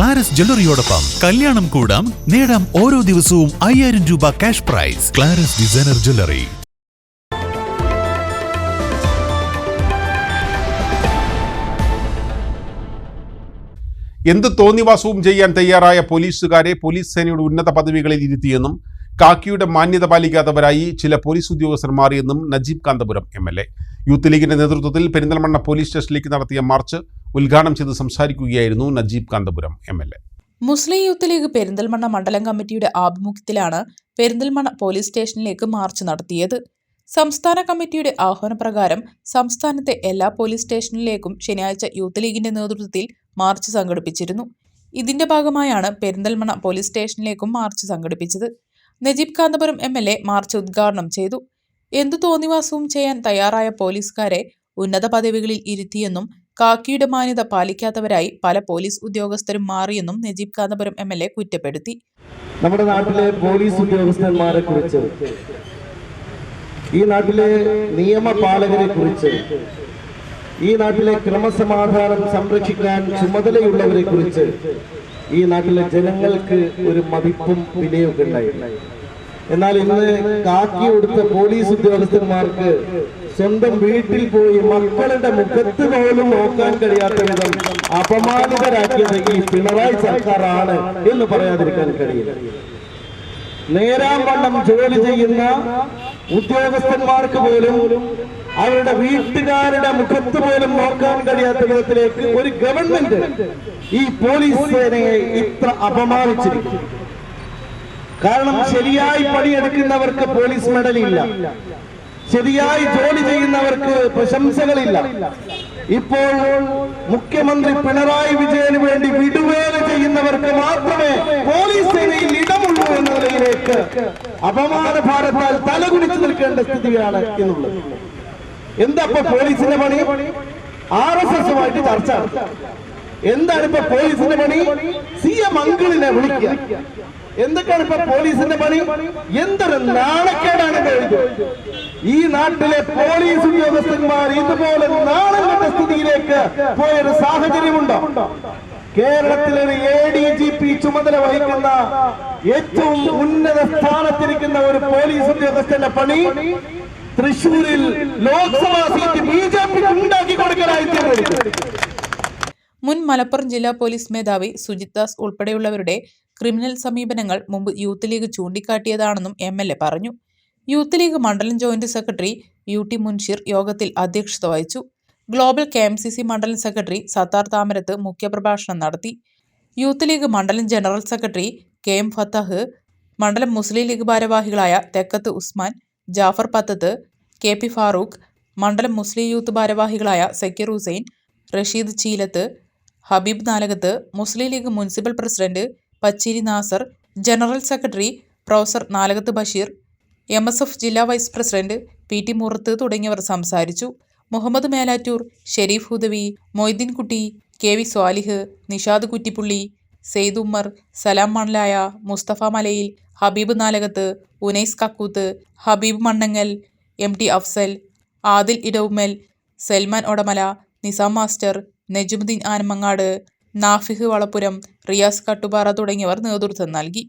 ക്ലാരസ് ജ്വല്ലറിയോടൊപ്പം കല്യാണം കൂടാം നേടാം ഓരോ ദിവസവും അയ്യായിരം രൂപ cash prize Clara's designer jewellery. എന്ത് തോന്നിവാസവും ചെയ്യാൻ തയ്യാറായ പോലീസുകാരെ പോലീസ് സേനയുടെ ഉന്നത പദവികളിൽ ഇരുത്തിയെന്നും കാക്കിയുടെ മാന്യത പാലിക്കാത്തവരായി ചില പോലീസ് ഉദ്യോഗസ്ഥർ മാറിയെന്നും Najeeb Kanthapuram M L A. Youth ലീഗിന്റെ നേതൃത്വത്തിൽ പെരിന്തൽമണ്ണ പോലീസ് സ്റ്റേഷനിലേക്ക് നടത്തിയ മാർച്ച് ഉദ്ഘാടനം ചെയ്ത് സംസാരിക്കുകയായിരുന്നു Najeeb Kanthapuram M L A. Muslim youth league Perinthalmanna മണ്ഡലം കമ്മിറ്റിയുടെ ആഭിമുഖ്യത്തിലാണ് പെരിന്തൽമണ്ണ പോലീസ് സ്റ്റേഷനിലേക്ക് മാർച്ച് നടത്തിയത്. സംസ്ഥാന കമ്മിറ്റിയുടെ ആഹ്വാനപ്രകാരം സംസ്ഥാനത്തെ എല്ലാ പോലീസ് സ്റ്റേഷനിലേക്കും ശനിയാഴ്ച യൂത്ത് ലീഗിന്റെ നേതൃത്വത്തിൽ മാർച്ച് സംഘടിപ്പിച്ചിരുന്നു. ഇതിന്റെ ഭാഗമായാണ് പെരിന്തൽമണ്ണ പോലീസ് സ്റ്റേഷനിലേക്കും മാർച്ച് സംഘടിപ്പിച്ചത്. Najeeb Kanthapuram M L A march ഉദ്ഘാടനം ചെയ്തു. എന്തു തോന്നിവാസവും ചെയ്യാൻ തയ്യാറായ പോലീസുകാരെ ഉന്നത പദവികളിൽ ഇരുത്തിയെന്നും കാക്കിയുടെ മാന്യത പാലിക്കാത്തവരായി പല പോലീസ് ഉദ്യോഗസ്ഥരും മാറിയെന്നും Najeeb Kanthapuram M L A കുറ്റപ്പെടുത്തി. നമ്മുടെ നാട്ടിലെ പോലീസ് ഉദ്യോഗസ്ഥന്മാരെ കുറിച്ച് ഈ നാട്ടിലെ നിയമപാലകരെ കുറിച്ച് ഈ നാട്ടിലെ ക്രമസമാധാനം സംരക്ഷിക്കാൻ ചുമതലയുള്ളവരെ കുറിച്ച് ഈ നാട്ടിലെ ജനങ്ങൾക്ക് ഒരു മതിപ്പും വിലയൊക്കെ ഉണ്ടായിരുന്നു. എന്നാൽ ഇന്ന് കാക്കി കൊടുത്ത പോലീസ് ഉദ്യോഗസ്ഥന്മാർക്ക് സ്വന്തം വീട്ടിൽ പോയി മക്കളുടെ മുഖത്ത് പോലും നോക്കാൻ കഴിയാത്ത വിധം അപമാനിതരാക്കിയത് ഈ പിണറായി സർക്കാരാണ് എന്ന് പറയാതിരിക്കാൻ കഴിയില്ല. നേരാം വണ്ണം ജോലി ചെയ്യുന്ന ഉദ്യോഗസ്ഥന്മാർക്ക് പോലും അവരുടെ വീട്ടുകാരുടെ മുഖത്ത് പോലും നോക്കാൻ കഴിയാത്ത വിധത്തിലേക്ക് ഒരു ഗവൺമെന്റ് ഈ പോലീസ് സേനയെ ഇത്ര അപമാനിച്ചിരിക്കും കാരണം ശരിയായി പണിയെടുക്കുന്നവർക്ക് പോലീസ് മെഡൽ ഇല്ല ശരിയായി ജോലി ചെയ്യുന്നവർക്ക് പ്രശംസകളില്ല. ഇപ്പോൾ മുഖ്യമന്ത്രി പിണറായി വിജയന് വേണ്ടി വിടുവേല ചെയ്യുന്നവർക്ക് മാത്രമേ പോലീസ് സേനയിൽ ഇടമുള്ളൂ എന്ന നിലയിലേക്ക് അപമാന ഭാരത്താൽ തലകുനിച്ചു നിൽക്കേണ്ട സ്ഥിതിയാണ് എന്നുള്ളത് എന്താ പോലീസിന്റെ പണി? ആർ എസ് എസുമായിട്ട് ചർച്ച എന്താണ് ഇപ്പൊ പോലീസിന്റെ പണി? സി എം അങ്കിളിനെ വിളിക്കുക. എന്തൊക്കെയാണ് ഇപ്പൊ പോലീസിന്റെ പണി? എന്തൊരു നാണക്കേടാണ് ഇത് ഈ നാട്ടിലെ പോലീസ് ഉദ്യോഗസ്ഥന്മാർ ഇതുപോലെ കെട്ട സ്ഥിതിയിലേക്ക് പോയൊരു സാഹചര്യമുണ്ടോ. കേരളത്തിലെ എ ഡി ജി പി ചുമതല വഹിക്കുന്ന ഏറ്റവും ഉന്നത സ്ഥാനത്തിരിക്കുന്ന ഒരു പോലീസ് ഉദ്യോഗസ്ഥന്റെ പണി തൃശൂരിൽ ലോക്സഭാ സീറ്റ് ബി ജെ പിക്ക് ഉണ്ടാക്കി കൊടുക്കലായി മുൻ മലപ്പുറം ജില്ലാ പോലീസ് മേധാവി സുജിത് ദാസ് ഉൾപ്പെടെയുള്ളവരുടെ ക്രിമിനൽ സമീപനങ്ങൾ മുമ്പ് യൂത്ത് ലീഗ് ചൂണ്ടിക്കാട്ടിയതാണെന്നും എം എൽ എ പറഞ്ഞു. യൂത്ത് ലീഗ് മണ്ഡലം joint secretary U T Munshir യോഗത്തിൽ അധ്യക്ഷത വഹിച്ചു. Global K M C C മണ്ഡലം സെക്രട്ടറി സത്താർ താമരത്ത് മുഖ്യപ്രഭാഷണം നടത്തി. യൂത്ത് ലീഗ് മണ്ഡലം general secretary K M Fathah മണ്ഡലം മുസ്ലിം ലീഗ് ഭാരവാഹികളായ തെക്കത്ത് ഉസ്മാൻ ജാഫർ പത്തത്ത് കെ പി ഫാറൂഖ് മണ്ഡലം മുസ്ലിം യൂത്ത് ഭാരവാഹികളായ Zakir Hussain Rasheed Cheelath Habeeb Nalakath Muslim league municipal president Pacheri Nasar general secretary professor Nalakath Basheer M S F ജില്ലാ vice president P T Murath തുടങ്ങിയവർ സംസാരിച്ചു. Muhammad Melattur Shareef Hudawi Moideenkutty K V Swalih Nishad Kuttippulli Sayed Ummer Salam Manalaya Mustafa Malayil Habeeb Nalakath Unais Kakkooth Habeeb Mannangal M T Afsal Adil Edavummal Salman Odamala Nizam master Najumudheen Anamangad Nafih Valappuram Riyas Kattuppara തുടങ്ങിയവർ നേതൃത്വം നൽകി.